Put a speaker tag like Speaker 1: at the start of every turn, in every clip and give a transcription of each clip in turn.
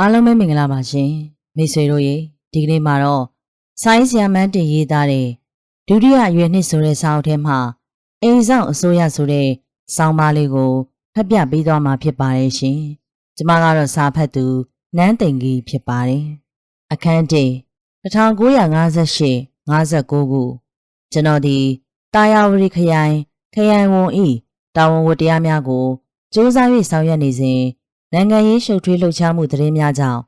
Speaker 1: အားလုံးပဲမင်္ဂလာပါရှင်မိတ်ဆွေတို့ရေဒီကနေ့မှာတော့ဆိုင်းဆီယမန်းတင်ရေးသားတဲ့ဒုတိယအရွယ်နှစ်ဆိုတဲ့စာအုပ်ထဲမှာအိမ်ဆောင်အစိုးရဆိုတဲ့ဆောင်းပါးလေးကိုဖတ်ပြပေးသွားမှာဖြစ်ပါတယ်ရှင်ကျမကတော့စာဖတ်သူနန်းသိန်ကြီးဖြစ်ပါတယ်အခန်းတေ1958 59ခုကျွန်တော်ဒီတာယာဝတီခရိုင်ခရိုင်ဝန်ဤတာဝန်ဝတ္တရားများကိုစ조사၍ဆောင်ရွက်နေစဉ် နိုင်ငံရေးရှုပ်ထွေးလှုပ်ရှားမှုသတင်းများကြောင့်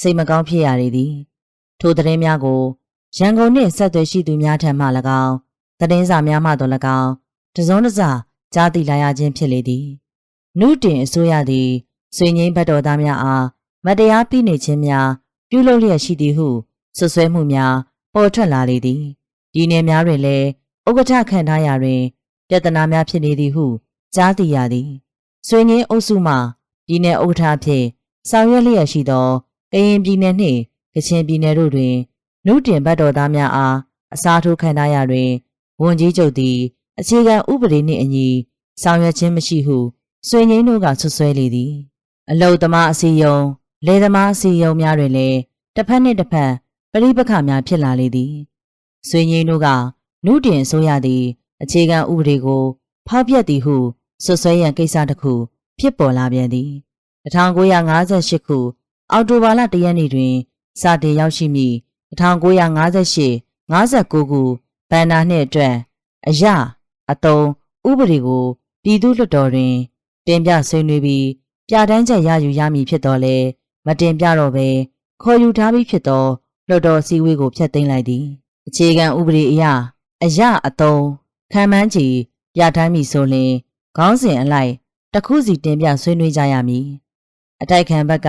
Speaker 1: စိတ်မကောင်းဖြစ်ရသည်ထိုသတင်းများကိုရန်ကုန်နှင့်ဆက်သွယ်ရှိသူများထံမှ၎င်းသတင်းစာများမှတော့၎င်းတစုံတစကြားသိလာရခြင်းဖြစ်လေသည်နုတင်အစိုးရသည်ဆွေငိမ့်ဘတ်တော်သားများအားမတရားပြိနေခြင်းများပြုလုပ်လျက်ရှိသည်ဟုဆွဆွဲမှုများပေါ်ထွက်လာလေသည်ဒီနယ်များတွင်လည်းဥက္ကဋ္ဌခန့်ထားရာတွင်ပြဿနာများဖြစ်နေသည်ဟုကြားသိရသည်ဆွေငိမ့်အုပ်စုမှ ပြည်내ဥက္ကဋ္ဌအဖြစ်ဆောင်ရွက်လျက်ရှိသောကရင်ပြည်နယ်နှင့်ကချင်ပြည်နယ်တို့တွင်နုတင်ဘတ်တော်သားများအားအစားထိုးခံထားရတွင်ဝန်ကြီးချုပ်သည်အခြေခံဥပဒေနှင့်အညီဆောင်ရွက်ခြင်းမရှိဟုဆွေငိမ့်တို့ကဆွဆွဲလေသည် အလုသမားအစည်းအရုံးလေသမားအစည်းအရုံးများတွင်လည်းတစ်ဖက်နှင့်တစ်ဖက်ပဋိပက္ခများဖြစ်လာလေသည်ဆွေငိမ့်တို့ကနုတင်ဆိုရသည်အခြေခံဥပဒေကိုဖောက်ပြက်သည်ဟုဆွဆွဲရန်ကိစ္စတစ်ခု ဖြစ်ပေါ်လာပြန်သည်1958ခုအောက်တိုဘာလ1ရက်နေ့တွင်စတင်ရောက်ရှိမိ1958 59ခုဘန်နာနှင့်အတွက်အရအတုံးဥပဒေကိုပြည်သူ့လွှတ်တော်တွင် တင်ပြဆွေးနွေးပြီးပြဋ္ဌာန်းချက်ရယူရမည်ဖြစ်တော်လဲမတင်ပြတော့ဘဲခေါ်ယူထားပြီးဖြစ်သောလွှတ်တော်စည်းဝေးကိုဖျက်သိမ်းလိုက်သည်အခြေခံဥပဒေအရအရအတုံးခံမှန်းချီပြဋ္ဌာန်းမည်ဆိုလျှင်ခေါင်းစဉ်အလိုက် တစ်ခုစီတင်ပြဆွေးနွေးကြရမည်အတိုက်ခံဘက်က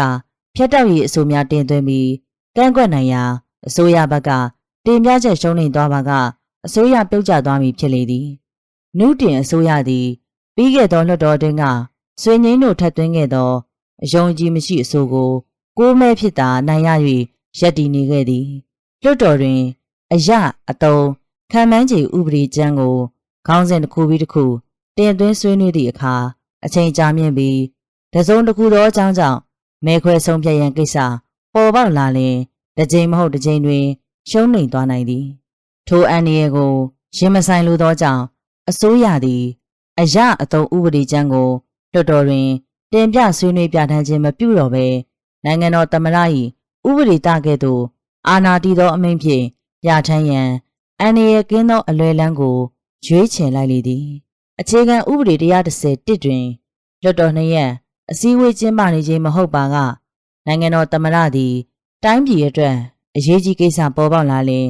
Speaker 1: ဖျက်တောက်ရေးအဆိုများတင်သွင်းပြီးကန့်ကွက်နိုင်ရာအစိုးရဘက်ကတင်ပြချက်ရှုံးနိမ့်သွားပါကအစိုးရပြုတ်ကျသွားမည်ဖြစ်လေသည်နုတင်အစိုးရသည်ပြီးခဲ့သောလွှတ်တော်တွင်ကဆွေငိမ့်တို့ထပ်သွင်းခဲ့သောအယုံကြည်မရှိအဆိုကိုကိုးမဲဖြစ်သာနိုင်ရ၍ရပ်တည်နေခဲ့သည်လွှတ်တော်တွင်အယအတုံးခံမှန်းချေဥပဒေကျမ်းကိုခေါင်းစဉ်တစ်ခုပြီးတစ်ခုတင်သွင်းဆွေးနွေးသည့်အခါ အချိန်ကြာမြင့်ပြီးတစုံတစ်ခုသောအကြောင်းကြောင့်မဲခွဲဆုံးဖြတ်ရန်ကိစ္စပေါ်ပေါက်လာရင်တစ်ကြိမ်မဟုတ်တစ်ကြိမ်တွင်ရှုံးနိမ့်သွားနိုင်သည်ထိုအန္တရာယ်ကိုရင်မဆိုင်လိုသောကြောင့်အစိုးရသည်အရအတုံးဥပဒေကျမ်းကိုလွှတ်တော်တွင်တင်ပြဆွေးနွေးပြဋ္ဌာန်းခြင်းမပြုတော့ဘဲနိုင်ငံတော်သမ္မတ၏ဥပဒေတကဲ့သို့အာဏာတည်သောအမိန့်ဖြင့်ပြဋ္ဌာန်းရန်အန္တရာယ်ကင်းသောအလွယ်လန်းကိုရွေးချယ်လိုက်လေသည် အခြေခံဥပဒေ130တစ်တွင်လွှတ်တော်နှစ်ရက်အစည်းအဝေးကျင်းပနေခြင်းမဟုတ်ပါကနိုင်ငံတော်သမ္မတသည် တိုင်းပြည်အတွက်အရေးကြီးကိစ္စပေါ်ပေါက်လာရင်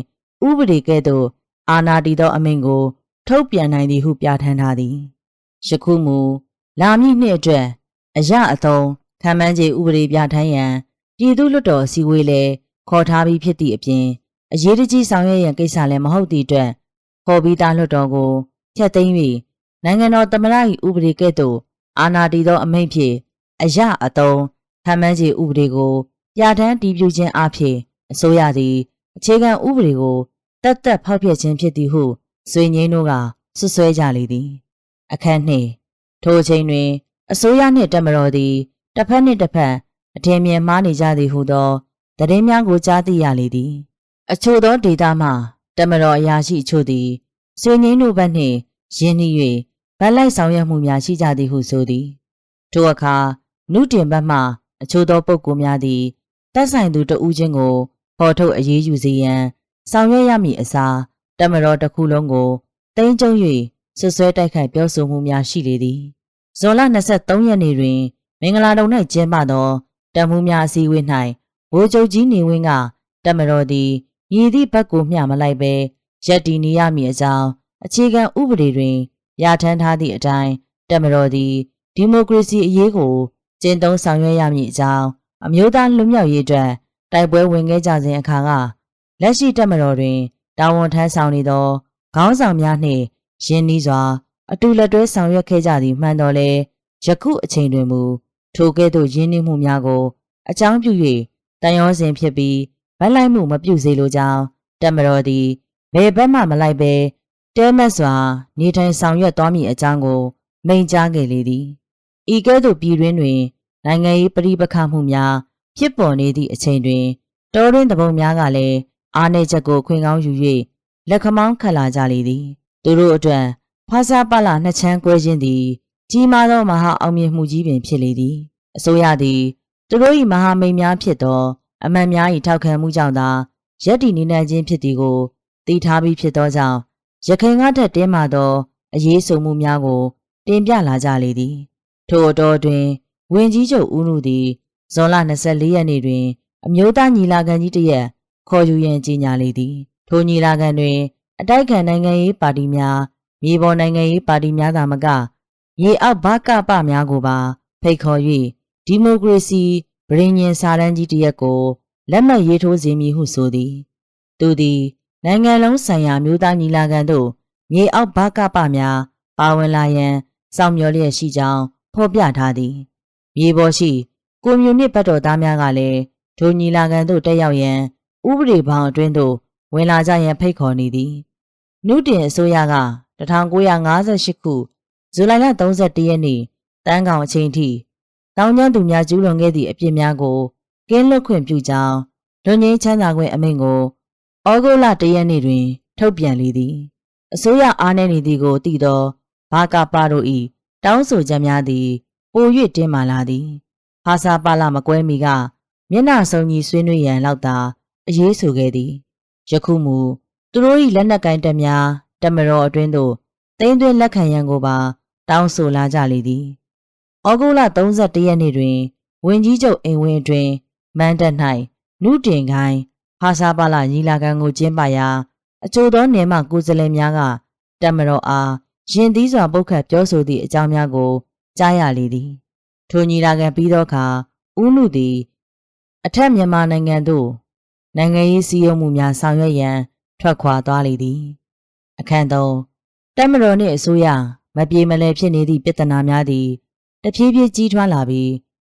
Speaker 1: ဥပဒေကဲ့သို့အာဏာတည်သောအမိန့်ကို ထုတ်ပြန်နိုင်သည်ဟုပြဋ္ဌာန်းထားသည်ယခုမူလာမည့်နှစ်အတွက်အရအသုံးခံမှန်းခြေဥပဒေပြဋ္ဌာန်းရန်ပြည်သူ့လွှတ်တော်အစည်းအဝေးလည်းခေါ်ထားပြီးဖြစ်သည့်အပြင်အရေးတကြီးဆောင်ရွက်ရန်ကိစ္စလည်းမဟုတ်သည့်အတွက်ခေါ်ပြီးသားလွှတ်တော်ကိုဖျက်သိမ်း၍ နိုင်ငံတော်သမ္မတ၏ဥပဒေကဲ့သို့အာဏာတည်သောအမိန့်ဖြင့်အရအတုံးဖမ်းမန်းခြေဥပဒေကိုပြဋ္ဌာန်းတည်ပြုခြင်းအဖြစ်အစိုးရသည်အခြေခံဥပဒေကိုတက်တက်ဖောက်ဖျက်ခြင်းဖြစ်သည်ဟုဆွေငင်းတို့ကဆွဆွဲကြလေသည် အခန်းနှင့်ထိုအချိန်တွင် အစိုးရနှင့်တပ်မတော်သည်တစ်ဖက်နှင့်တစ်ဖက်အထင်မြင်မှားနေကြသည်ဟုသောသတင်းများကိုကြားသိရလေသည် အချို့သောဒေသမှတပ်မတော်အရာရှိအချို့သည်ဆွေငင်းတို့ဘက်နှင့်ရင်းနှီး၍ ဗတ်လိုက်ဆောင်ရွက်မှုများရှိကြသည်ဟုဆိုသည်ထိုအခါနုတင်ဘက်မှအချို့သောပုဂ္ဂိုလ်များသည်တက်ဆိုင်သူတဦးချင်းကိုဖော်ထုတ်အရေးယူစေရန်ဆောင်ရွက်ရမည့်အစားတမတော်တစ်ခုလုံးကိုတင်းကျုံ၍ဆွဆွဲတိုက်ခိုက်ပြောဆိုမှုများရှိလေသည်ဇွန်လ23ရက်နေ့တွင် မင်္ဂလာတုံ၌ကျင်းပသောတမှုများအစည်းအဝေး၌ဗိုလ်ချုပ်ကြီးနေဝင်းကတမတော်သည်ရည်သည့်ဘက်ကိုမျှမလိုက်ဘဲရက်တီနေရမည်အကြောင်းအခြေခံဥပဒေတွင် ရထမ်းထားသည့်အတိုင်းတက်မတော်သည်ဒီမိုကရေစီအရေးကိုကျင့်သုံးဆောင်ရွက်ရမည်အကြောင်းအမျိုးသားလွတ်မြောက်ရေးအတွက်တိုက်ပွဲဝင်ခဲ့ကြစဉ်အခါကလက်ရှိတက်မတော်တွင်တာဝန်ထမ်းဆောင်နေသောခေါင်းဆောင်များနှင့်ရင်းနှီးစွာ အတူလက်တွဲဆောင်ရွက်ခဲ့ကြသည်မှန်တော်လဲယခုအချိန်တွင်မူထိုကဲ့သို့ရင်းနှီးမှုများကို အကြောင်းပြု၍တန်ရောစဉ်ဖြစ်ပြီးဗတ်လိုက်မှုမပြုစေလိုကြောင်းတက်မတော်သည်ဘယ်ဘက်မှမလိုက်ဘဲ တဲမက်စွာ နေထိုင်ဆောင်ရွက်သွားမည့်အကြောင်းကို မိန့်ကြားခဲ့လေသည်ဤကဲ့သို့ပြည်တွင်းတွင် နိုင်ငံရေးပဋိပက္ခမှုများဖြစ်ပေါ်နေသည့်အချိန်တွင်တောရင်းတပုံများကလည်းအားနေချက်ကိုခွင်ကောင်းယူ၍လက်ခမောင်းခတ်လာကြလေသည် သူတို့အတွက်ဖာစာပလာနှစ်ချမ်းကွဲခြင်းသည် ကြီးမားသောမဟာအောင်မြင်မှုကြီးပင်ဖြစ်လေသည်အစိုးရသည်သူတို့၏မဟာမိတ်များဖြစ်သော အမတ်များ၏ထောက်ခံမှုကြောင့်သာရက်တည်နေနိုင်ခြင်းဖြစ်သည်ကိုသိထားပြီးဖြစ်သောကြောင့် ရခိုင်ကထက်တင်းမာသောအရေးဆိုမှုများကို တင်ပြလာကြလေသည် ထိုအတော်တွင်ဝင်ကြီးချုပ်ဦးနုသည်ဇွန်လ24ရက်နေ့တွင် အမျိုးသားညီလာခံကြီးတစ်ရပ်ခေါ်ယူရန်ကြေညာလေသည်ထိုညီလာခံတွင် အတိုက်ခံနိုင်ငံရေးပါတီများမြေပေါ်နိုင်ငံရေးပါတီများသာမကရေအောက်ဘကပများကိုပါဖိတ်ခေါ်၍ဒီမိုကရေစီဗြိဉ္ဉ်စာတမ်းကြီးတစ်ရပ်ကိုလက်မှတ်ရေးထိုးစေမည်ဟုဆိုသည် သူသည် နိုင်ငံလုံးဆိုင်ရာမျိုးသားညီလာခံသို့မြေအောက်ဘကပများပါဝင်လာရန်စောင့်မျှော်လျက်ရှိကြောင်းဖော်ပြထားသည်မြေပေါ်ရှိကွန်မြူနစ်ဘတ်တော်သားများကလည်းဒိုညီလာခံသို့တက်ရောက်ရန်ဥပဒေဘောင်အတွင်းသို့ဝင်လာကြရန်ဖိတ်ခေါ်နေသည်နုတင်အစိုးရက1958ခုဇူလိုင်လ31ရက်နေ့တန်းကောင်အချိန်ထိတောင်ကျမ်းသူများကျူးလွန်ခဲ့သည့်အပြစ်များကိုကင်းလွတ်ခွင့်ပြုကြောင်းလွန်ငင်းချမ်းသာခွင့်အမိန့်ကို ဩဂုတ်လ၁ရက်နေ့တွင် ထုတ်ပြန်လေသည်အစိုးရအားနည်းနေသည်ကိုသိသောဘာကာပါတို့၏တောင်းဆိုချက်များသည်ပို၍တင်းမာလာသည်ဟာစာပါလာမကွဲမီကမျက်နှာစုံကြီးဆွေးနွေးရန်လောက်သာအရေးဆိုခဲ့သည်ယခုမူသူတို့၏လက်နက်ကင်တပ်များတမတော်အတွင်းသို့သိမ်းသွင်းလက်ခံရန်ကိုပါ တောင်းဆိုလာကြလေသည်ဩဂုတ်လ31ရက်နေ့တွင်ဝင်ကြီးချုပ်အိမ်ဝင်းအတွင်းမန်းတက်၌နုတင်ခိုင်း ဟာစာပါလာညီလာခံကိုကျင်းပရာအချို့သောနေမှကိုယ်စားလှယ်များကတမတော်အားရင်သီးစွာပုတ်ခတ်ပြောဆိုသည့်အကြောင်းများကိုကြားရလေသည်ထိုညီလာခံပြီးသောအခါဦးနုသည် အထက်မြန်မာနိုင်ငံသို့နိုင်ငံရေးစည်းရုံးမှုများဆောင်ရွက်ရန် ထွက်ခွာသွားလေသည် အခန့်သုံးတက်မတော်နှင့်အစိုးရမပြေမလည်ဖြစ်နေသည့်ပြဿနာများသည်တဖြည်းဖြည်းကြီးထွားလာပြီး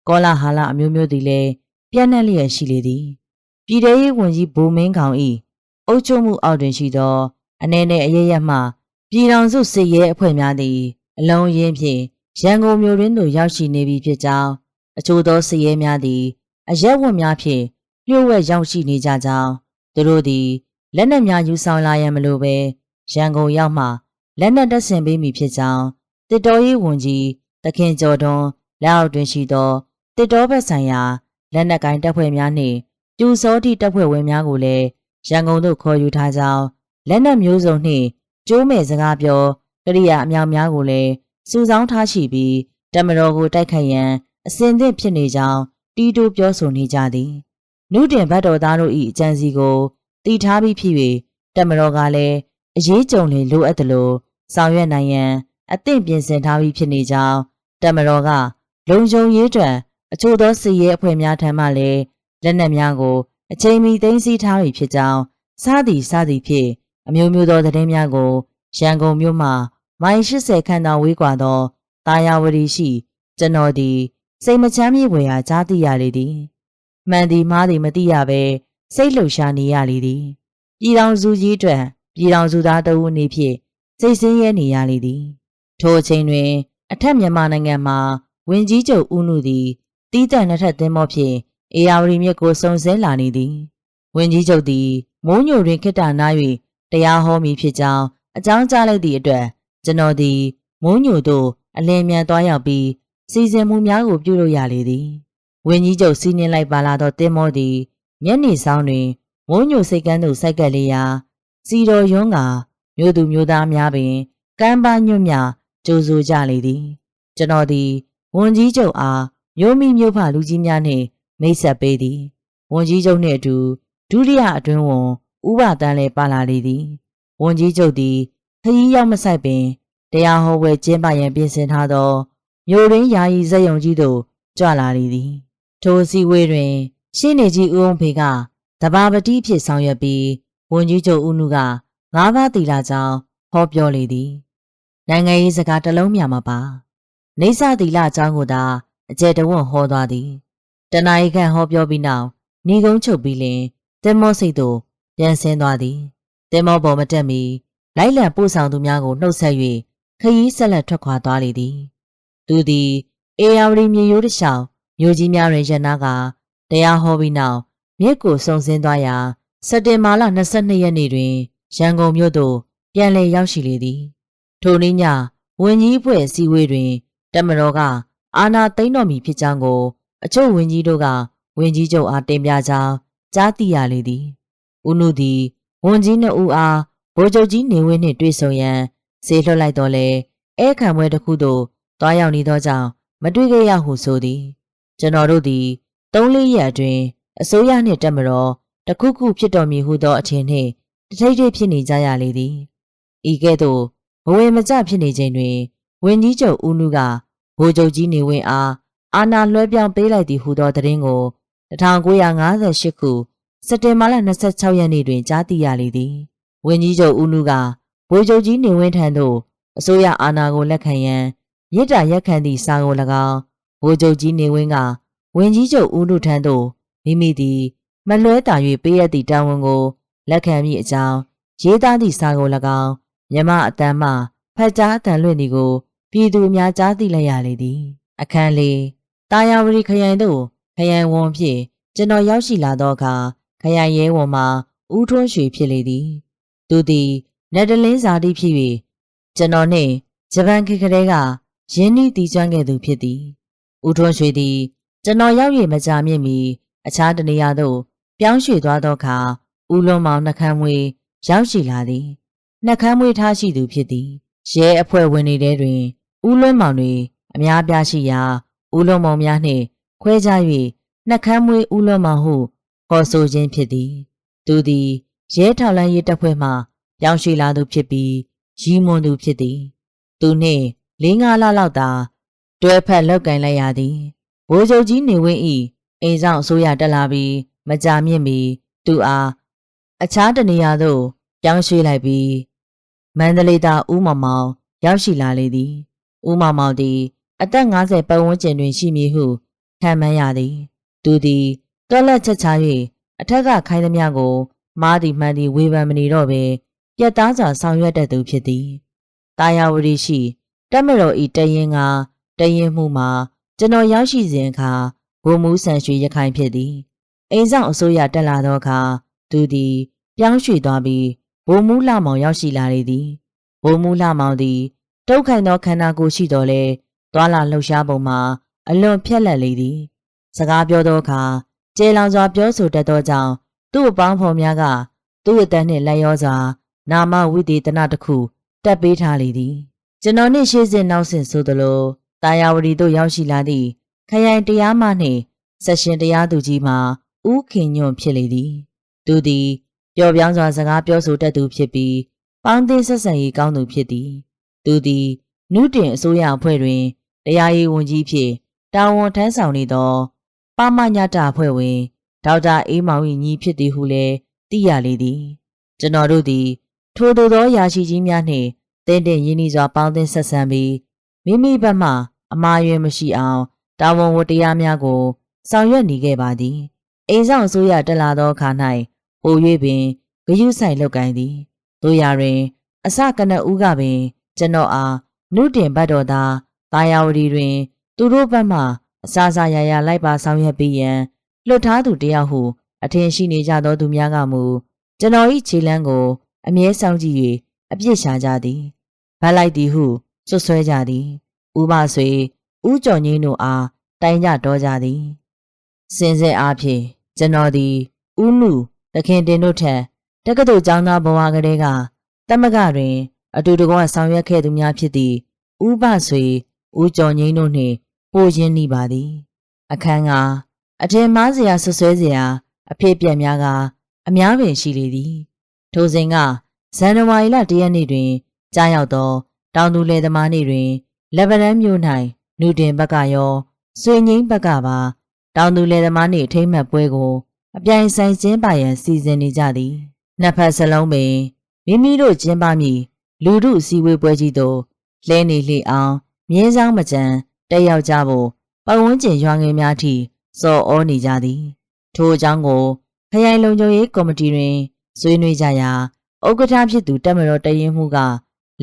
Speaker 1: ကောလာဟာလအမျိုးမျိုးသည်လည်းပြန့်နှံ့လျက်ရှိလေသည် ပြည်ထောင်ရေးဝန်ကြီးဘိုမင်းခေါင်၏အုပ်ချုပ်မှုအောက်တွင်ရှိသောအနေနဲ့အရရမှပြည်ထောင်စုစစ်ရဲအဖွဲ့များသည် အလုံးရင်းဖြင့်ရန်ကုန်မြို့တွင်သို့ရောက်ရှိနေပြီဖြစ်ကြောင်းအချို့သောစစ်ရဲများသည်အရက်ဝတ်များဖြင့်လျှို့ဝှက်ရောက်ရှိနေကြကြောင်းသူတို့သည်လက်နက်များယူဆောင်လာရန်မလိုဘဲရန်ကုန်ရောက်မှလက်နက်တပ်ဆင်ပေးမိဖြစ်ကြောင်းတစ်တော်ရေးဝန်ကြီးတခင်ကျော်တွန်းလက်အောက်တွင်ရှိသောတစ်တော်ဘက်ဆိုင်ရာလက်နက်ကိုင်တပ်ဖွဲ့များနှင့် ကျူစောတိတပ်ဖွဲ့ဝင်များကိုလည်းရန်ကုန်သို့ခေါ်ယူထားကြောင်းလက်နက်မျိုးစုံနှင့်ကျိုးမဲ့စကားပြောကရိယာအများများကိုလည်းစုဆောင်းထားရှိပြီးတမတော်ကိုတိုက်ခိုက်ရန်အစဉ်သင့်ဖြစ်နေကြောင်းတီးတိုးပြောဆိုနေကြသည်နုတင်ဘတ်တော်သားတို့၏အကြံစီကိုတီထားပြီးဖြစ်၍တမတော်ကလည်းအရေးကြုံလေလိုအပ်တယ်လို့ဆောင်ရွက်နိုင်ရန်အသင့်ပြင်ဆင်ထားပြီးဖြစ်နေကြောင်းတမတော်ကလုံခြုံရေးအတွက်အချို့သောစစ်ရေးအဖွဲ့များထံမှလည်း လက်နက်များကိုအချိန်မီသိမ်းဆည်းထားပြီဖြစ်ကြောင်းစားသည်စားသည်ဖြင့်အမျိုးမျိုးသောသတင်းများကိုရန်ကုန်မြို့မှမိုင်80ခန့်သာဝေးကွာသောတာယာဝတီရှိကျွန်တော်သည်စိတ်မချမ်းမြေဝယ်ရာကြားသိရလေသည်မှန်သည်မှားသည်မသိရဘဲစိတ်လှုပ်ရှားနေရလေသည်ပြည်တော်စုကြီးအတွက်ပြည်တော်စုသားတဦးအနေဖြင့်စိတ်ဆင်းရဲနေရလေသည်ထိုအချိန်တွင် အထက်မြန်မာနိုင်ငံမှာဝင်ကြီးချုပ်ဦးနုသည်တီးတန့်နှစ်ထပ်သင်းမောဖြင့် အေယာဝတီမြစ်ကိုစုံစဲလာနေသည်ဝင်ကြီးချုပ်သည်မိုးညိုတွင်ခိတ္တနာ၍တရားဟောမည်ဖြစ်ကြောင်းအကြောင်းကြားလိုက်သည့်အတွက်ကျွန်တော်သည်မိုးညိုသို့အလင်းမြန်သွားရောက်ပြီးစီစဉ်မှုများကိုပြုလုပ်ရလေသည်ဝင်းကြီးချုပ်စီးနှင်းလိုက်ပါလာသောတင်းမောသည်မျက်နှာဆောင်တွင်မိုးညိုစိတ်ကန်းသို့စိုက်ကပ်လေရာစီတော်ယွန်းကမြို့သူမြို့သားများပင်ကမ်းပါညွတ်မြကြိုဆိုကြလေသည်ကျွန်တော်သည်ဝန်ကြီးချုပ်အားမြို့မိမြို့ဖလူကြီးများနှင့် မိတ်ဆက်ပေးသည်ဝန်ကြီးချုပ်နှင့်အတူဒုတိယအတွင်းဝန်ဥပတန်းလည်းပါလာလေသည်ဝန်ကြီးချုပ်သည်ခရီးရောက်မဆိုင်ပင်တရားဟောပွဲကျင်းပရန်ပြင်ဆင်ထားသောမြို့ရင်းယာယီဇက်ယုံကြီးသို့ကြွလာလေသည်ထိုစည်းဝေးတွင် ရှင်းနေကြီးဦးအောင်ဖေကတဘာပတိဖြစ်ဆောင်ရွက်ပြီးဝန်ကြီးချုပ်ဦးနုကငါးပါးတီလာကြောင်းဟောပြောလေသည်နိုင်ငံရေးစကားတစ်လုံးမျှမပါနေဆတီလာအကြောင်းကိုသာအကျယ်တဝန့်ဟောသွားသည် တနအီခန့်ဟောပြောပြီးနောက်နေကုန်းချုပ်ပြီးလင်တင်မောစိတ်သို့ပြန်ဆင်းသွားသည်တင်မောပေါ်မတက်မီလိုက်လံပို့ဆောင်သူများကိုနှုတ်ဆက်၍ခရီးဆက်လက်ထွက်ခွာသွားလေသည် သူသည်အေယာဝတီမြေရိုးတစ်လျှောက်မြို့ကြီးများတွင်ရနာကတရားဟောပြီးနောက်မြစ်ကိုစုံစင်းသွားရာစက်တင်ဘာလ22ရက်နေ့တွင်ရန်ကုန်မြို့သို့ပြန်လည်ရောက်ရှိလေသည်ထိုနေ့ညဝန်ကြီးအဖွဲ့အစည်းအဝေးတွင်တမတော်ကအာဏာသိမ်းတော်မူဖြစ်ကြောင်းကို အချို့ဝန်ကြီးတို့ကဝန်ကြီးချုပ်အားတင်ပြကြောင်းကြားသိရလေသည်ဦးနုသည်ဝန်ကြီးနှစ်ဦးအားဗိုလ်ချုပ်ကြီးနေဝင်းနှင့်တွေ့ဆုံရန်စေလွှတ်လိုက်တော်လဲအဲခံပွဲတစ်ခုသို့တွားရောက်နေသောကြောင့်မတွေ့ခဲ့ရဟုဆိုသည် ကျွန်တော်တို့သည်၃-၄ရက်အတွင်းအစိုးရနှင့်တက်မတော်တခုခုဖြစ်တော်မူဟုသောအထင်နှင့်တထိတ်ထိတ်ဖြစ်နေကြရလေသည်ဤကဲ့သို့ဘဝေမကျဖြစ်နေချိန်တွင်ဝင်းကြီးချုပ်ဦးနုကဗိုလ်ချုပ်ကြီးနေဝင်းအား အာဏာလွှဲပြောင်းပေးလိုက်သည်ဟုသောသတင်းကို1958ခုစက်တင်ဘာလ26ရက်နေ့တွင်ကြားသိရလေသည်ဝင်းကြီးချုပ်ဦးနုကဗိုလ်ချုပ်ကြီးနေဝင်းထံသို့အစိုးရအာဏာကိုလက်ခံရန်ရစ်တာရက်ခံသည့်စာကို၎င်းဗိုလ်ချုပ်ကြီးနေဝင်းကဝင်းကြီးချုပ်ဦးနုထံသို့မိမိသည်မလွဲတာ၍ပေးရသည့်တာဝန်ကိုလက်ခံမိအကြောင်းရေးသားသည့်စာကို၎င်းမြမအတန်းမှဖတ်ကြားအတန်လွင့်သည်ကို ပြည်သူအများကြားသိလိုက်ရလေသည် အခန်းလေး တာယာဝတီခရိုင်သို့ခရိုင်ဝန်ဖြင့်ကျွန်တော်ရောက်ရှိလာသောအခါခရိုင်ရဲဝန်မှာဦးထွန်းရွှေဖြစ်လေသည် သူသည်နယ်ဒလင်းဇာတိဖြစ်၍ကျွန်တော်နှင့်ဂျပန်ခေတ်ကလေးကရင်းနှီးတည်ကျွမ်းခဲ့သူဖြစ်သည်ဦးထွန်းရွှေသည် ကျွန်တော်ရောက်၍မကြာမြင့်မီအခြားတနေရာသို့ပြောင်းရွှေ့သွားသောအခါဦးလွန်မောင်နှကမ်းမွေရောက်ရှိလာသည်နှကမ်းမွေထားရှိသူဖြစ်သည်ရဲအဖွဲ့ဝင်နေတဲ့တွင်ဦးလွန်းမောင်တွေအများပြားရှိရာ ဦးလွန်းမောင်များနှင့်ခွဲခြား၍နှကမ်းမွေဦးလွန်းမောင်ဟုခေါ်ဆိုခြင်းဖြစ်သည် သူသည်ရဲထောက်လန်းရေးတပ်ဖွဲ့မှပြောင်းရွှေ့လာသူဖြစ်ပြီးရီမွန်သူဖြစ်သည် သူနှင့်လေးငါးလလောက်သာတွဲဖက်လောက်ကင်လိုက်ရသည်ဘိုးချုပ်ကြီးနေဝင်းဤအိမ်ဆောင်အစိုးရတက်လာပြီးမကြာမြင့်မီသူအားအခြားတနေရာသို့ပြောင်းရွှေ့လိုက်ပြီးမန္တလေးသားဦးမောင်မောင်ရောက်ရှိလာလေသည်ဦးမောင်မောင်သည် အသက်50ပတ်ဝန်းကျင်တွင်ရှိမည်ဟုခံမှန်းရသည်သူသည်တွက်လက်ချက်ချ၍အထက်ကခိုင်းသမျှကို မားသည်မှန်သည်ဝေဖန်မနေတော့ပဲပြတ်သားစွာဆောင်ရွက်တတ်သူဖြစ်သည်တာယာဝတီရှိတက်မတော်ဤတရင်ကတရင်မှုမှာကျွန်တော်ရောက်ရှိစဉ်အခါဘုံမူးဆန်ရွှေရခိုင်ဖြစ်သည်အိမ်ဆောင်အစိုးရတက်လာသောအခါသူသည် ပြောင်းရွှေ့သွားပြီးဘုံမူးလာမောင်ရောက်ရှိလာလေသည်ဘုံမူးလာမောင်သည်တုတ်ခိုင်သောခန္ဓာကိုယ်ရှိတော်လဲ သွာလာလှုပ်ရှားပုံမှာအလွန်ဖြက်လက်လေသည်စကားပြောသောအခါကျေလောင်စွာပြောဆိုတတ်သောကြောင့်သူ့အပေါင်းဖော်များကသူ့အတန်းနှင့်လက်ရောစွာနာမဝိသေသနတစ်ခုတက်ပေးထားလေသည် ကျွန်တော်နှင့်ရှေ့စဉ်နောက်စဉ်ဆိုသလိုတာယာဝတီတို့ရောက်ရှိလာသည့်ခရိုင်တရားမှနှင့်ဆက်ရှင်တရားသူကြီးမှာဥခင်ညွန့်ဖြစ်လေသည် သူသည်ပျော်ပြောင်းစွာစကားပြောဆိုတတ်သူဖြစ်ပြီးပေါင်းသင်းဆက်ဆံရေးကောင်းသူဖြစ်သည် သူသည်နုတင်အစိုးရအဖွဲ့တွင် တရားရေးဝန်ကြီးဖြစ်တာဝန်ထမ်းဆောင်နေသော ပမညတအဖွဲ့ဝင်ဒေါက်တာအေးမောင်၏ညီဖြစ်သည်ဟုလည်းသိရလေသည် ကျွန်တော်တို့သည် ထိုသို့သောရာရှိကြီးများနှင့်တင်းတင်းရင်းနှီးစွာပေါင်းသင်းဆက်ဆံပြီးမိမိဘက်မှအမာရွယ်မရှိအောင်တာဝန်ဝတ္တရားများကို ဆောင်ရွက်နေခဲ့ပါသည်အိမ်ဆောင်အစိုးရတက်လာသောအခါ၌ပို၍ပင်ဂယုဆိုင်လောက်ကိုင်းသည်တို့ရာတွင် အစကနဦးကပင် ကျွန်တော်အားနုတင်ဘတ်တော်သား တာယာဝတီတွင် သူတို့ဘက်မှအစာစာရရလိုက်ပါဆောင်ရွက်ပြီးရန်လွတ်ထားသူတယောက်ဟုအထင်ရှိနေကြသောသူများကမူကျွန်တော်၏ခြေလမ်းကို အမြဲဆောင်ကြည့်၍အပြစ်ရှာကြသည်ဗတ်လိုက်သည်ဟုဆွဆွဲကြသည်ဥပဆွေဥကြော်ငင်းတို့အားတိုင်ကြတော်ကြသည်စင်စစ်အားဖြင့်ကျွန်တော်သည်ဥနုတခင်တင်တို့ထက်တက္ကသိုလ်ကျောင်းသားဘဝကလေးကတမကတွင် အတူတကွဆောင်ရွက်ခဲ့သူများဖြစ်သည့်ဥပဆွေ ဥကြော်ငင်းတို့နှင့်ပိုရင်းနှီးပါသည် အခန်းကအထင်မှားစရာဆွဆွဲစရာ အဖြစ်ပြက်များကအများပင်ရှိလေသည် ထိုစဉ်ကဇန်နဝါရီလ၁ရက်နေ့တွင်ကြားရောက်သော တောင်သူလယ်သမားနေ့တွင်လက်ဗရန်မြို့၌နူတင်ဘက်ကရောဆွေငိမ့်ဘက်ကပါတောင်သူလယ်သမားနေ့အထိမ်းမှတ်ပွဲကို အပြိုင်ဆိုင်ကျင်းပရန်စီစဉ်နေကြသည်နှစ်ဖက်စလုံးပင်မိမိတို့ကျင်းပမည်လူထုစည်းဝေးပွဲကြီးသို့လဲနေလေအောင် မြင်းဆောင်မကြံတက်ရောက်ကြဖို့ပတ်ဝန်းကျင်ရွာငယ်များထိစော်ဩနေကြသည် ထိုအကြောင်းကိုခရိုင်လုံခြုံရေးကော်မတီတွင်ဆွေးနွေးကြရာဥက္ကဋ္ဌဖြစ်သူတက်မတော်တရင်မှုက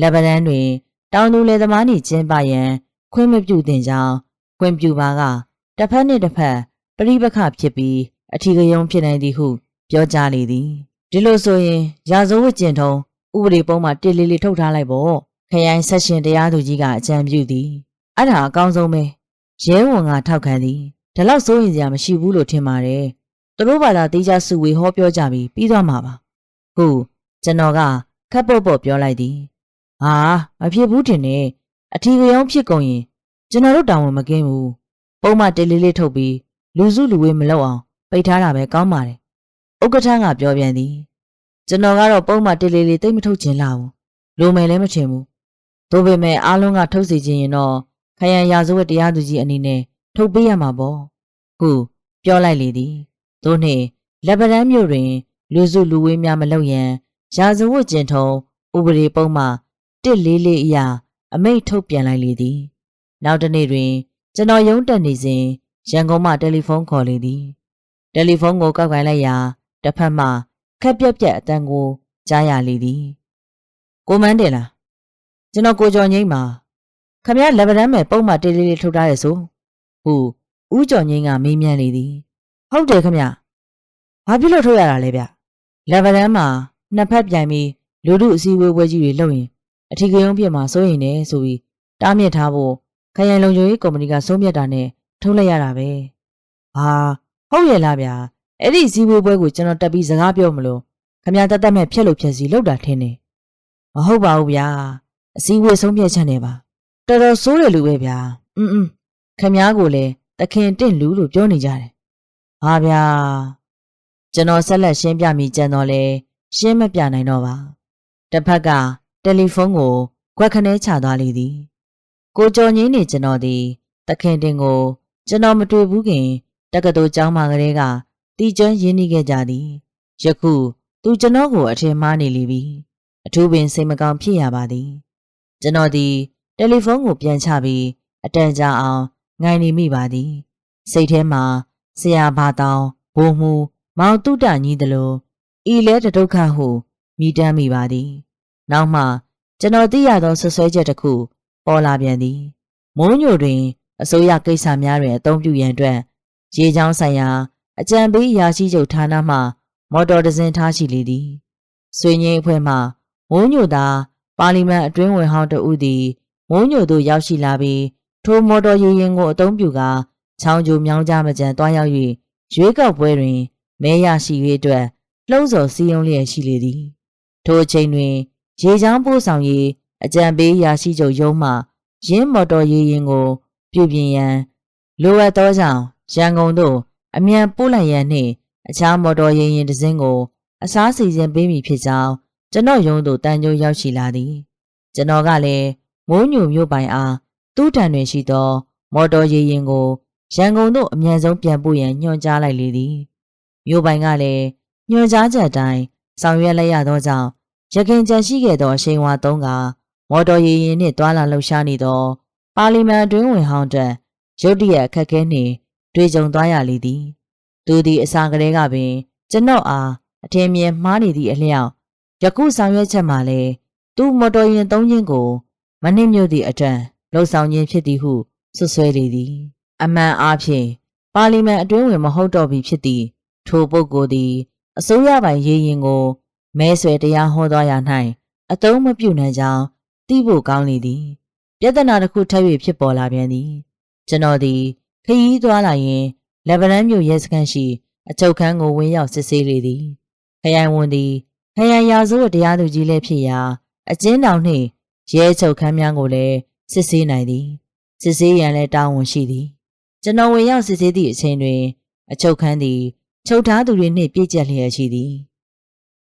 Speaker 1: လက်ဗရန်တွင် တောင်သူလယ်သမားနှင့်ကျင်းပရန်ခွင့်မပြုသင့်ကြောင်းခွင့်ပြုပါကတစ်ဖက်နှင့်တစ်ဖက်ပရိပခဖြစ်ပြီးအထီးကယုံဖြစ်နိုင်သည်ဟု ပြောကြားလေသည်ဒီလိုဆိုရင်ရာဇဝတ်ကျင့်ထုံးဥပဒေပုံမှာတစ်လေးလေးထုတ်ထားလိုက်ပေါ့ ခရိုင်ဆက်ရှင်တရားသူကြီးကအကြံပြုသည်အဲ့ဒါအကောင်းဆုံးပဲရဲဝန်ကထောက်ခံသည်ဒါလောက်စိုးရင်စရာမရှိဘူးလို့ထင်ပါတယ်သူတို့ဘာသာတေးကြစုဝေဟောပြောကြပြီးပြီးသွားမှာပါဟုကျွန်တော်ကခက်ပုတ်ပုတ်ပြောလိုက်သည်ဟာမဖြစ်ဘူးထင်နဲ့အထီးကယုံဖြစ်ကုန်ရင်ကျွန်တော်တို့တောင်းဝင်မကင်းဘူးပုံမှတစ်လေးလေးထုတ်ပြီးလူစုလူဝေးမလုပ်အောင်ပိတ်ထားတာပဲကောင်းပါတယ်ဥက္ကဋ္ဌကပြောပြန်သည်ကျွန်တော်ကတော့ပုံမှန်တေးလေးလေးတိတ်မထုတ်ချင်လာဘူးလိုမယ်လည်းမထင်ဘူး ဒါပေမဲ့အားလုံးကထုတ်စီခြင်းရင်တော့ခရံရာဇဝတ်တရားသူကြီးအနေနဲ့ထုတ်ပေးရမှာပေါ့ဟုပြောလိုက်လေသည်သို့နှင့်လက်ပံတန်းမြို့တွင် လူစုလူဝေးများမလုပ်ရန်ရာဇဝတ်ကျင့်ထုံးဥပဒေပုံမှ144အရာအမိန့်ထုတ်ပြန်လိုက်လေသည် နောက်တစ်နေ့တွင် ကျွန်တော်ရုံးတက်နေစဉ်ရန်ကုန်မှတယ်လီဖုန်းခေါ်လေသည်တယ်လီဖုန်းကိုကောက်ကိုင်လိုက်ရာတစ်ဖက်မှခက်ပြက်ပြက်အတန်ကိုကြားရလေသည်ကိုမန်းတယ်လား ကျွန်တော်ကိုကျော်ငိမ့်ပါခမရလက်ဗရန်မဲ့ပုံမှတေးလေးလေးထုတ်ထားရဲဆိုဟုဦးကျော်ငိမ့်ကမေးမြန်းလေသည်ဟုတ်တယ်ခမရဘာဖြစ်လို့ထုတ်ရတာလဲဗျလက်ဗရန်မှာနှစ်ဖက်ပြိုင်ပြီးလူတို့အစည်းအဝေးပွဲကြီးတွေလုပ်ရင်အထီးကယုံဖြစ်မှာစိုးရင်လည်းဆိုပြီးတားမြစ်ထားဖို့ခရိုင်လုံခြုံရေးကော်မတီကဆုံးဖြတ်တာနဲ့ထုတ်လိုက်ရတာပဲဟာဟုတ်ရဲ့လားဗျာအဲ့ဒီစည်းဝေးပွဲကိုကျွန်တော်တက်ပြီးစကားပြောမလို့ခမရတတ်တတ်မဲ့ဖြက်လို့ဖြက်စီလောက်တာထင်းနေမဟုတ်ပါဘူးဗျာ အစည်းအဝေးဆုံးဖြတ်ချက်နေပါတော်တော်ဆိုးတယ်လူပဲဗျာอืมခမရကိုလည်းတခင်တင့်လူလို့ပြောနေကြတယ်ဟာဗျာကျွန်တော်ဆက်လက်ရှင်းပြမိကြံတော့လဲရှင်းမပြနိုင်တော့ပါတစ်ဖက်ကတယ်လီဖုန်းကိုခွက်ခနဲချသွားလေသည် ကိုကျော်ငင်းနေကျွန်တော်သည်တခင်တင်ကို ကျွန်တော်မတွေ့ဘူးခင်တက္ကသိုလ်ကျောင်းမှာကလေးကတီကျွမ်းရင်းနှီးခဲ့ကြသည်ယခုသူကျွန်တော်ကိုအထင်မှားနေလိပြီအထူးပင်စိတ်မကောင်းဖြစ်ရပါသည် ကျွန်တော်သည်တယ်လီဖုန်းကိုပြန်ချပြီးအတန်ကြာအောင်ငိုင်နေမိပါသည်စိတ်ထဲမှာဆရာဘာတောင်းဘိုးမှုမောင်တုတညီးသလိုဤလဲတဒုက္ခဟုမြည်တမ်းမိပါသည်နောက်မှကျွန်တော်သိရသောဆွဆွဲချက်တစ်ခု ပေါ်လာပြန်သည်မိုးညိုတွင်အစိုးရကိစ္စများတွင်အသုံးပြုရန်အတွက်ရေချောင်းဆိုင်ရာအကြံပေးရာရှိချုပ်ဌာနမှ မော်တော်ဒဇင်ထားရှိလေသည်ဆွေငင်းအဖွဲ့မှမိုးညိုသာ ပါလီမန်အတွင်းဝင်ဟောင်းတဦးသည်မိုးညိုသို့ရောက်ရှိလာပြီးထိုမော်တော်ရေရင်ကိုအသုံးပြုကာချောင်းကျိုမြောင်းကြမကြံတွားရောက်၍ရွေးကောက်ပွဲတွင်မဲရရှိ၍အတွက်လှုံ့ဆော်စည်းရုံးလျက်ရှိလေသည်ထိုအချိန်တွင် ရေချောင်းပို့ဆောင်ရေးအကြံပေးရာရှိချုပ်ရုံးမှရင်းမော်တော်ရေရင်ကို ပြုပြင်ရန်လိုအပ်သောကြောင့်ရန်ကုန်သို့အမြန်ပို့လိုက်ရန်နှင့်အခြားမော်တော်ယာဉ်ရင်တစ်စင်းကိုအစားစီစဉ်ပေးမိဖြစ်ကြောင်း ကျွန်တော်ရုံးသို့တန်ကြိုရောက်ရှိလာသည်ကျွန်တော်ကလည်းမိုးညိုမြို့ပိုင်အားသူ့တန်တွင်ရှိသော မော်တော်ယာဉ်ရင်ကိုရန်ကုန်သို့အမြန်ဆုံးပြန်ပို့ရန်ညွှန်ကြားလိုက်လေသည်မြို့ပိုင်ကလည်းညွှန်ကြားချက်အတိုင်းဆောင်ရွက်လိုက်ရသောကြောင့်ရခင်ကြံရှိခဲ့သောအရှိန်ဝါသုံးကမော်တော်ယာဉ်ရင်နှင့်တွာလာလှုပ်ရှားနေသော ပါလီမန်အတွင်းဝင်ဟောင်းတက်ရုတ်တရက်အခက်ခဲနှင့်တွေ့ကြုံသွားရလေသည် သူသည်အစာကလေးကပင် ကျွန်တော်အားအထင်မြင်မှားနေသည့်အလျောက် ယခုဆောင်ရွက်ချက်မှာလည်းသူမော်တော်ယာဉ်သုံးခြင်းကို မနှိမ့်မြုပ်သည့်အတန်လှုပ်ဆောင်ခြင်းဖြစ်သည်ဟုဆွဆွဲလေသည် အမှန်အားဖြင့်ပါလီမန်အတွင်းဝင်မဟုတ်တော့ပြီဖြစ်သည် ထိုပုဂ္ဂိုလ်သည်အစိုးရပိုင်ရေးရင်ကိုမဲဆွယ်တရားဟောသွားရ၌အတုံးမပြုနိုင်ကြောင်းသိဖို့ကောင်းလေသည် ပြဿနာတစ်ခုထပ်၍ဖြစ်ပေါ်လာပြန်သည် ကျွန်တော်သည်ခရီးသွားလာရင်လက်ဗရန်မြို့ရဲစခန်းရှိ အချုပ်ခန်းကိုဝင်ရောက်စစ်ဆေးလေသည်ခရိုင်ဝန်သည် ခရိုင်ရာဇဝတ်တရားသူကြီးလည်းဖြစ်ရာအကျဉ်းတောင်နှင့်ရဲချုပ်ခန်းများကိုလည်းစစ်ဆေးနိုင်သည်စစ်ဆေးရန်လည်းတာဝန်ရှိသည်ကျွန်တော်ဝင်ရောက်စစ်ဆေးသည့်အချိန်တွင် အချုပ်ခန်းသည်ချုပ်ထားသူတွေနှင့်ပြည့်ကျက်လျက်ရှိသည်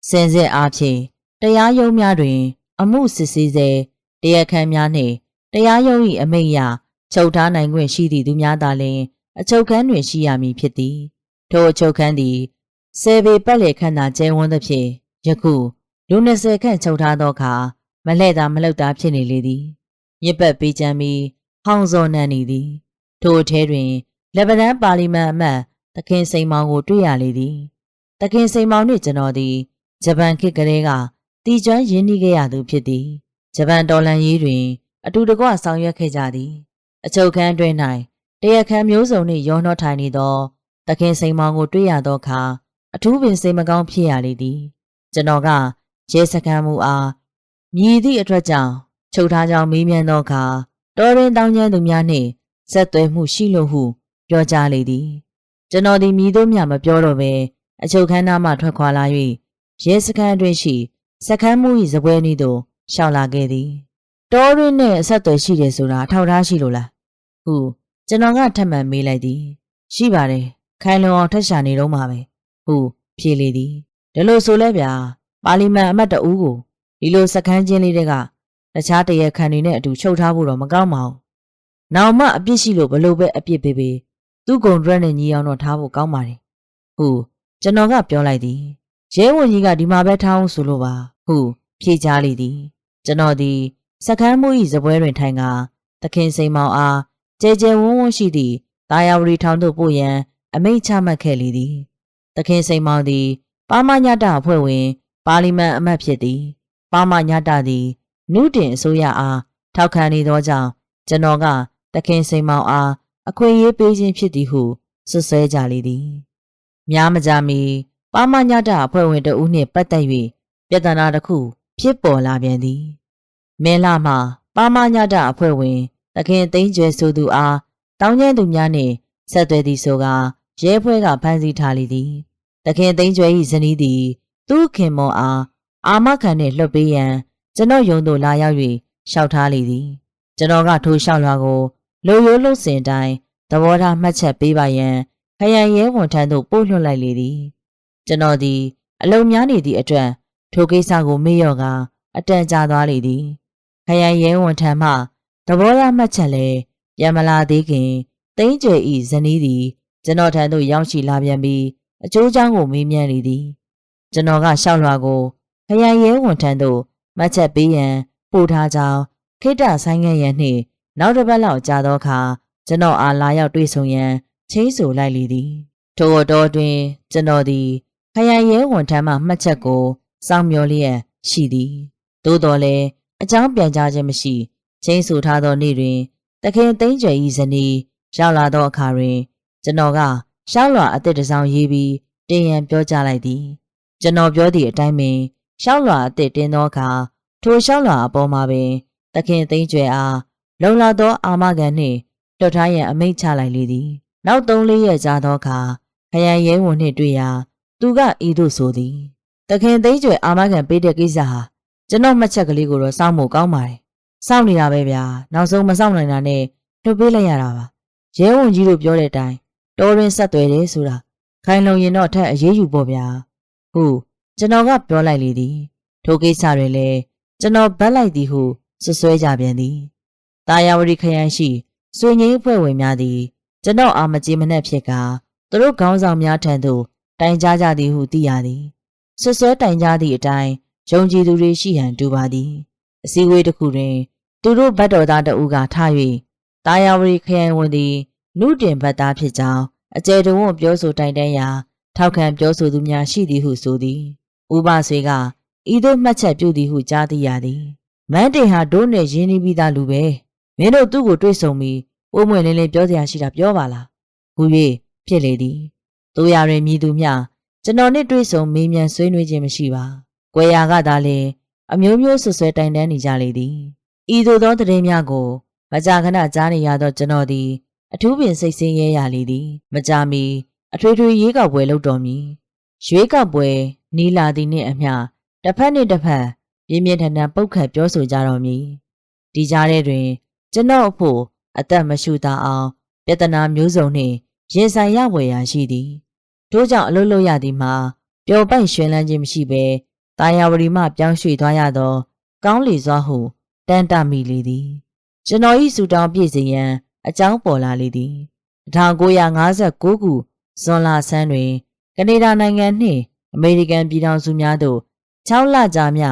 Speaker 1: စင်စစ်အားဖြင့်တရားရုံးများတွင် အမှုစစ်ဆေးစေတရားခံများနှင့်တရားရုံး၏အမိန့်အရချုပ်ထားနိုင်ခွင့်ရှိသည့်သူများသာလျှင်အချုပ်ခန်းတွင်ရှိရမည်ဖြစ်သည်ထိုအချုပ်ခန်းသည်ဆယ်ပေပတ်လည်ခန့်သာကျဲဝန်းသဖြင့် ယခုလူ20ခန့်ချုပ်ထားသောအခါမလှဲ့သာမလှုပ်သာဖြစ်နေလေသည်မြစ်ပတ်ပေးချမ်းပြီးဟောင်စော်နှံနေသည် ထိုအထဲတွင်လက်ဗရန်ပါလီမန်အမတ်တခင်စိန်မောင်ကိုတွေ့ရလေသည်တခင်စိန်မောင်နှင့်ကျွန်တော်သည်ဂျပန်ခေတ်ကလေးကတီကျွမ်းရင်းနှီးခဲ့ရသူဖြစ်သည်ဂျပန်တော်လန်ရေးတွင် အတူတကွဆောင်ရွက်ခဲ့ကြသည် အချုပ်ခန်းတွင်၌တရားခံမျိုးစုံနှင့်ရောနှောထိုင်နေသောတခင်စိန်မောင်ကိုတွေ့ရသောအခါအထူးပင်စိတ်မကောင်းဖြစ်ရလေသည် ကျွန်တော်ကရဲစခန်းမှုအားမြည်သည့်အတွက်ကြောင့်ချုပ်ထားကြောင်းမေးမြန်းသောအခါတော်ရင်တောင်းကျမ်းသူများနှင့်ဆက်သွယ်မှုရှိလို့ဟု ပြောကြားလေသည်ကျွန်တော်သည်မြည်သို့မျှမပြောတော့ဘဲအချုပ်ခန်းသားမှထွက်ခွာလာ၍ရဲစခန်းအတွင်းရှိစခန်းမှု၏ဇပွဲနည်းသို့ရှောက်လာခဲ့သည်တော်ရင်နှင့်အဆက်အသွယ်ရှိတယ်ဆိုတာအထောက်ထားရှိလို့လားဟုကျွန်တော်ကထပ်မံမေးလိုက်သည် ရှိပါတယ်ခိုင်လုံအောင်ထက်ရှာနေတော့မှာပဲဟုဖြေလေသည် ဒါလို့ဆိုလဲဗျာပါလီမန်အမတ်တအူးကိုဒီလိုစခန်းချင်းလေးတွေကတခြားတရခံတွေနဲ့အတူချုပ်ထားဖို့တော့မကောင်းပါဘူး။နောင်မှအပြစ်ရှိလို့ဘလို့ပဲအပြစ်ပေးပေးသူ့ဂုံဒရက်နဲ့ညီအောင်တော့ထားဖို့ကောင်းပါတယ်။ဟုကျွန်တော်ကပြောလိုက်သည်။ရဲဝန်ကြီးကဒီမှာပဲထားအောင်ဆိုလို့ပါ။ဟုဖြေချလေသည်။ကျွန်တော်သည်စခန်းမှု၏ဇပွဲတွင်ထိုင်ကသခင်စိန်မောင်အားကြဲကြဲဝန်းဝန်းရှိသည့်တာယာဝတီထောင်သို့ပို့ရန်အမိန့်ချမှတ်ခဲ့လေသည်။သခင်စိန်မောင်သည် ပါမညတအဖွဲ့ဝင် ပါလီမန်အမတ်ဖြစ်သည်။ပါမညတသည်နုတင်အစိုးရအားထောက်ခံနေသောကြောင့်ကျွန်တော်ကတခင်စိန်မောင်အားအခွင့်အရေးပေးခြင်းဖြစ်သည်ဟုဆွဆွဲကြလေသည်များမကြမီပါမညတာအဖွဲ့ဝင်တဦးနှင့်ပတ်သက်၍ပြဿနာတစ်ခုဖြစ်ပေါ်လာပြန်သည်မင်းလာမှပါမညတာအဖွဲ့ဝင်တခင်သိန်းကျွဲဆိုသူအားတောင်းကျမ်းသူများနှင့်ဆက်သွယ်သည်ဆိုကရဲဖွဲ့ကဖမ်းဆီးထားလေသည် တခင်သိန်းကျွဲ၏ဇနီးသည်သူ့ခင်မောအားအာမခံနှင့်လွှတ်ပေးရန်ကျွန်တော်ယုံတို့လာရောက်၍ရှောက်ထားလေသည်ကျွန်တော်ကထိုးလျှောက်လွှာကိုလိုရိုးလုံးစင်တိုင်းသဘောထားမှတ်ချက်ပေးပါရန်ခရိုင်ရဲဝန်ထမ်းသို့ပို့လွှတ်လိုက်လေသည်ကျွန်တော်သည်အလုံများနေသည့်အတွက်ထိုကိစ္စကိုမေ့လျော့ကအတန်ကြာသွားလေသည်ခရိုင်ရဲဝန်ထမ်းမှသဘောထားမှတ်ချက်လည်းပြန်မလာသေးခင်တိမ့်ကျွေဤဇနီးသည်ကျွန်တော်ထံသို့ရောက်ရှိလာပြန်ပြီး အကျိုးအကြောင်းကိုမေးမြန်းလေသည်ကျွန်တော်ကရှောက်လွှာကိုခရိုင်ရဲဝန်ထမ်းသို့မှတ်ချက်ပေးရန်ပို့ထားကြောင်းခိတ္တဆိုင်ငံ့ရန်နှင့်နောက်တစ်ပတ်လောက်ကြာသောအခါကျွန်တော်အားလာရောက်တွေ့ဆုံရန်ချင်းဆိုလိုက်လေသည်ထို့တော်တွင် ကျွန်တော်သည်ခရိုင်ရဲဝန်ထမ်းမှမှတ်ချက်ကိုစောင့်မျှော်လျက်ရှိသည်သို့တော်လည်းအကြောင်းပြန်ကြားခြင်းမရှိချင်းဆိုထားသောနေ့တွင်တခင်သိန်းကျွယ်ဤဇနီးရောက်လာသောအခါတွင် ကျွန်တော်က ရှောက်လွာအစ်စ်တစ်စောင်းရေးပြီးတင်ရန်ပြောကြားလိုက်သည်ကျွန်တော်ပြောသည့်အတိုင်းပင်ရှောက်လွာအစ်စ်တင်သောအခါထိုရှောက်လွာအပေါ်မှာပင်တခင်သိန်းကျွယ်အားလုံလောက်သောအာမခံနှင့်လွတ်ထားရန်အမိန့်ချလိုက်လေသည်နောက်၃လေးရက်ကြာသောအခါခရိုင်ရဲဝန်နှင့်တွေ့ရာသူကဤသို့ဆိုသည်တခင်သိန်းကျွယ်အာမခံပေးတဲ့ကိစ္စဟာကျွန်တော်မှတ်ချက်ကလေးကိုတော့စောင့်ဖို့ကောင်းပါတယ်စောင့်နေတာပဲဗျာနောက်ဆုံးမစောင့်နိုင်တာနဲ့လွတ်ပေးလိုက်ရတာပါရဲဝန်ကြီးတို့ပြောတဲ့အတိုင်း တော်ရင်ဆက်သွယ်တယ်ဆိုတာခိုင်လုံရင်တော့ထက်အရေးယူပေါ့ဗျာဟုတ်ကျွန်တော်ကပြောလိုက်လေသည်ထိုကိစ္စတွေလည်းကျွန်တော်ဗတ်လိုက်သည်ဟုဆွဆွဲကြပြန်သည်။တာယာဝတီခရိုင်ရှိစွေငိမ့်ဖွဲ့ဝင်များသည်ကျွန်တော်အာမကြေမနှက်ဖြစ်ကသူတို့ခေါင်းဆောင်များထံသို့တိုင်ကြားကြသည်ဟုသိရသည်။ဆွဆွဲတိုင်ကြားသည့်အတိုင်းယုံကြည်သူတွေရှိရန်တူပါသည်။အစည်းအဝေးတစ်ခုတွင် သူတို့ဗတ်တော်သားတဦးကထား၍တာယာဝတီခရိုင်ဝင်သည် နုတင်ဗတ်သားဖြစ်ကြောင်းအကျယ်တဝွန့်ပြောဆိုတိုင်တန်းရာထောက်ခံပြောဆိုသူများရှိသည်ဟုဆိုသည်။ဥပဆွေကဤသို့မှတ်ချက်ပြုသည်ဟုကြားသိရသည်။မန်းတင်ဟာဒိုးနဲ့ရင်းနှီးပြီးသားလူပဲမင်းတို့သူ့ကိုတွေ့ဆုံပြီးပိုးမွေလင်းလင်းပြောစရာရှိတာပြောပါလားဟူ၍ဖြစ်လေသည်တို့ရရင်မြည်သူမျှကျွန်တော်နဲ့တွေ့ဆုံမေးမြန်းဆွေးနွေးခြင်းမရှိပါကွယ်ရာကသာလျှင်အမျိုးမျိုးဆွဆွဲတိုင်တန်းနေကြလေသည်ဤသို့သောတည်များကိုမကြာခဏကြားနေရသောကျွန်တော်သည် အထူးပင်စိတ်ဆင်းရဲရလေသည် မကြာမီ အထွေထွေရေးကောက်ပွဲလုပ်တော်မူရွေးကောက်ပွဲနီးလာသည်နှင့်အမျှတစ်ဖက်နှင့်တစ်ဖက်ပြင်းပြင်းထန်ထန်ပုတ်ခတ်ပြောဆိုကြတော်မူဒီကြားထဲတွင် ကျွန်တော်အဖို့အသက်မရှူတာအောင်ပြဿနာမျိုးစုံနှင့်ရင်ဆိုင်ရဝယ်ရာရှိသည်ထို့ကြောင့်အလုပ်လုပ်ရသည်မှာပျော်ပိုက်ရွှင်လန်းခြင်းမရှိဘဲတာယာဝတီမှပြောင်းရွှေ့သွားရသော ကောင်းလီစွာဟုတန်တမိလေသည် ကျွန်တော်၏စူတောင်းပြည့်စည်ရန် အကြောင်းပေါ်လာလေသည်1959ခုဇွန်လဆန်းတွင်ကနေဒါနိုင်ငံနှင့်အမေရိကန်ပြည်ထောင်စုများသို့6လကြာမြ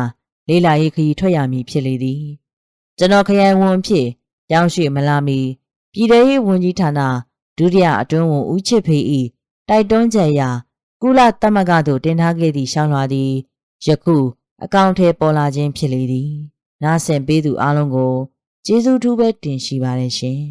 Speaker 1: လေးလာရေးခရီးထွက်ရမည်ဖြစ်လေသည်ကျွန်တော်ခရိုင်ဝန်ဖြစ်ပြောင်းရွှေ့မလာမီပြည်ထောင်ရေးဝန်ကြီးဌာနဒုတိယအတွင်းဝန်ဦးချစ်ဖေး၏တိုက်တွန်းချက်အရကုလသမဂ္ဂသို့တင်ထားခဲ့သည့်ရှောင်းလွှာသည်ယခုအကောင့်ထဲပေါ်လာခြင်းဖြစ်လေသည်နားဆင်ပေးသူအလုံးကိုကျေးဇူးထူးပဲတင်ရှိပါတယ်ရှင်